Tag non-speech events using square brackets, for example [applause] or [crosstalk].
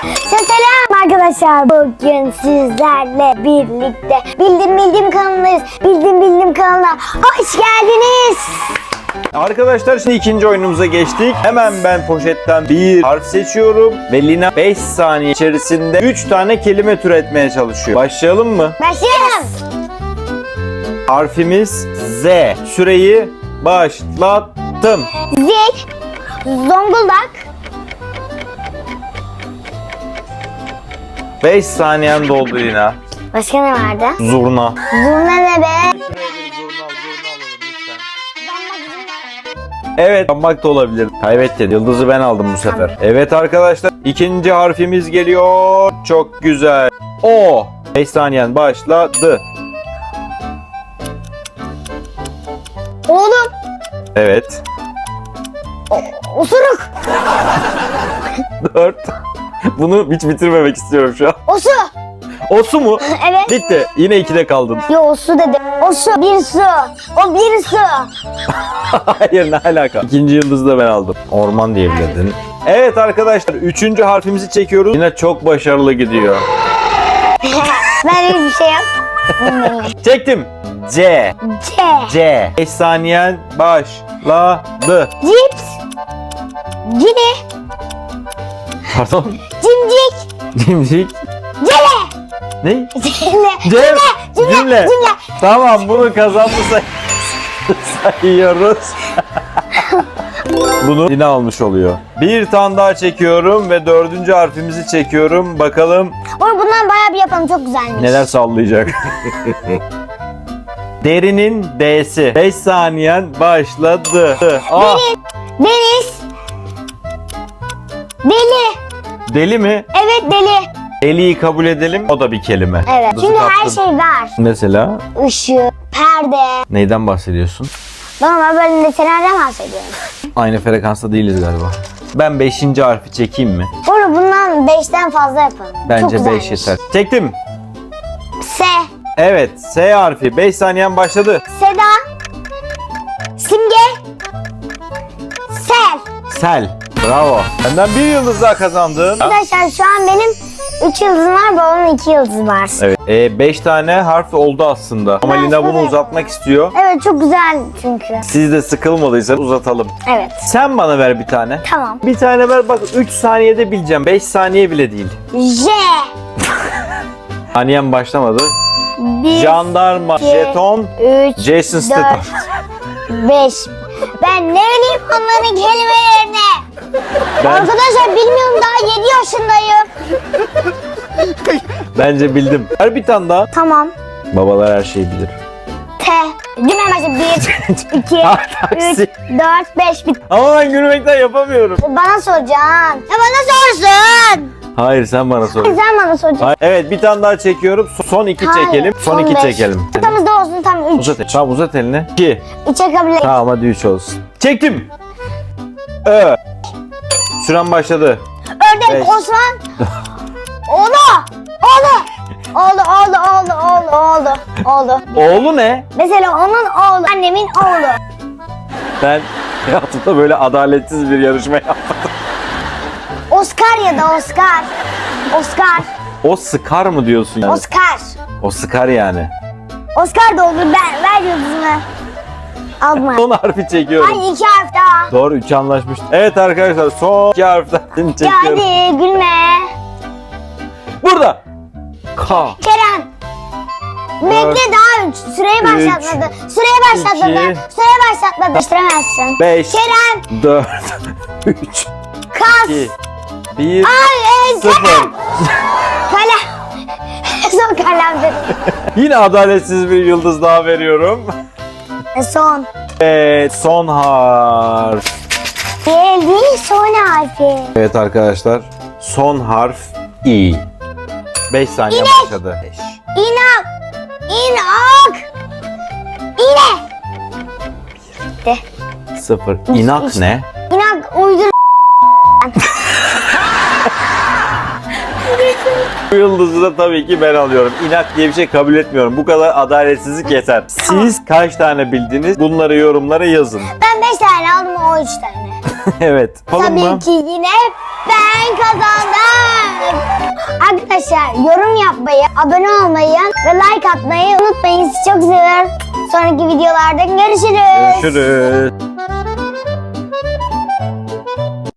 Selam arkadaşlar. Bugün sizlerle birlikte Bildim Bildim kanalındayız. Bildim Bildim kanalına hoş geldiniz. Arkadaşlar şimdi ikinci oyunumuza geçtik. Hemen ben poşetten bir harf seçiyorum ve Lina 5 saniye içerisinde 3 tane kelime türetmeye çalışıyor. Başlayalım mı? Başlayalım. Harfimiz Z. Süreyi başlattım. Zik, Zonguldak, 5 saniyen doldu Lina. Başka ne vardı? Zurna. Zurna ne be? Evet, yanmak da olabilir. Kaybettin. Yıldızı ben aldım bu sefer. Evet arkadaşlar, ikinci harfimiz geliyor. Çok güzel. O. 5 saniyen başladı. Oğlum, Evet. osuruk, 4. Bunu hiç bitirmemek istiyorum şu an. osu. O su mu? [laughs] Evet. Bitti. Yine ikide kaldın. Yo osu dedim. Osu, bir su. O bir su. [laughs] Hayır ne alaka? İkinci yıldızı da ben aldım. Orman diyebilirdin. Evet arkadaşlar üçüncü harfimizi çekiyoruz. Yine çok başarılı gidiyor. [laughs] ben hiçbir şey yok. Çektim. C. C. C. 5 saniyen başladı. Cips. Cini. Pardon. Cimcik. Cimcik. Cele. Ne? Cele. Cem. Cümle. Cümle. Cümle. Tamam bunu kazandı say sayıyoruz. Bunu yine almış oluyor. Bir tane daha çekiyorum ve dördüncü harfimizi çekiyorum. Bakalım Oy bundan bayağı bir yapalım. Çok güzelmiş. neler sallayacak. Derinin D'si. 5 saniyen başladı. Ah, Deniz. Deli. Deli mi? Evet deli. Deliyi kabul edelim. O da bir kelime. Evet. Yıldızı Çünkü her kaptın. şey var. Mesela Işık, perde. neyden bahsediyorsun? Normal böyle netelerden bahsediyorum. Aynı frekansta değiliz galiba. Ben 5. harfi çekeyim mi? Sonra bundan 5'ten fazla yapalım. Çok Bence 5 güzelmiş. yeter. Çektim. S. Evet, S harfi. 5 saniyen başladı. Seda. Simge. Sel. Sel. Bravo. Benden bir yıldız daha kazandın. Arkadaşlar şu an benim 3 yıldızım var, babamın 2 yıldızı var. Evet. 5 tane harf oldu aslında. Ama Ben Lina bunu şöyle uzatmak istiyor. Evet çok güzel çünkü. Siz de sıkılmadıysanız uzatalım. Evet. Sen bana ver bir tane. Tamam. Bir tane ver bak 3 saniyede bileceğim. 5 saniye bile değil. J. [laughs] Saniyem başlamadı. 1, Jandarma, iki, jeton, 3, Jason Statham. 4, 5. Ben ne bileyim onların kelimelerini. Ben, Arkadaşlar bilmiyorum daha 7 yaşındayım. bence bildim. Ver bir tane daha. Tamam. Babalar her şeyi bilir. T. Cümle başla 1, 2, Ha, taksi. 3, 4, 5. Bit. Ama ben gülmekten yapamıyorum. Bana soracaksın. Ya bana sorsun. Hayır sen bana sor. Sen bana soracaksın. Hayır. Evet bir tane daha çekiyorum. Son iki Hayır, çekelim. Son, iki beş. çekelim. Ortamızda olsun tam 3. Uzat, tamam uzat elini. 2. 3'e kabul et. Tamam hadi 3 olsun. Çektim. Ö. Süren başladı. Ördek Beş. Osman. [laughs] Oğlu. Oğlu. Oğlu, oğlu, oğlu, oğlu, oğlu, oğlu. Oğlu ne? Mesela onun oğlu, annemin oğlu. Ben [laughs] hayatımda böyle adaletsiz bir yarışma yaptım. Oscar ya da Oscar. Oscar. O sıkar mı diyorsun yani? Oscar. O sıkar yani. Oscar da olur. Ben, ver yıldızını. Alma. Son harfi çekiyorum. Hadi iki harf daha. Doğru 3 anlaşmıştık. Evet arkadaşlar son iki harften Ya [laughs] çekiyorum. hadi gülme. Burada. K. Kerem. Bekle daha üç. Süreyi başlatmadı. Süreyi başlatmadı. iki, Süreyi başlatmadı. Değiştiremezsin. 5. Kerem. 4. 3. [laughs] Kas. 2. 1. Ay, e, 0. [laughs] Son kalemdir. Yine adaletsiz bir yıldız daha veriyorum. E, son. Evet son harf. Geldi son harfi. Evet arkadaşlar son harf İ. 5 saniye İnek. başladı. İnak. İnak. İne. De. 0. İnak ne? Bu yıldızı da tabii ki ben alıyorum. İnak diye bir şey kabul etmiyorum. Bu kadar adaletsizlik yeter. Siz kaç tane bildiniz? Bunları yorumlara yazın. Ben 5 tane aldım o 3 tane. [laughs] evet. Yapalım Tabii mı? ki yine ben kazandım. arkadaşlar yorum yapmayı, abone olmayı ve like atmayı unutmayın. Sizi çok seviyorum. Sonraki videolarda görüşürüz. Görüşürüz.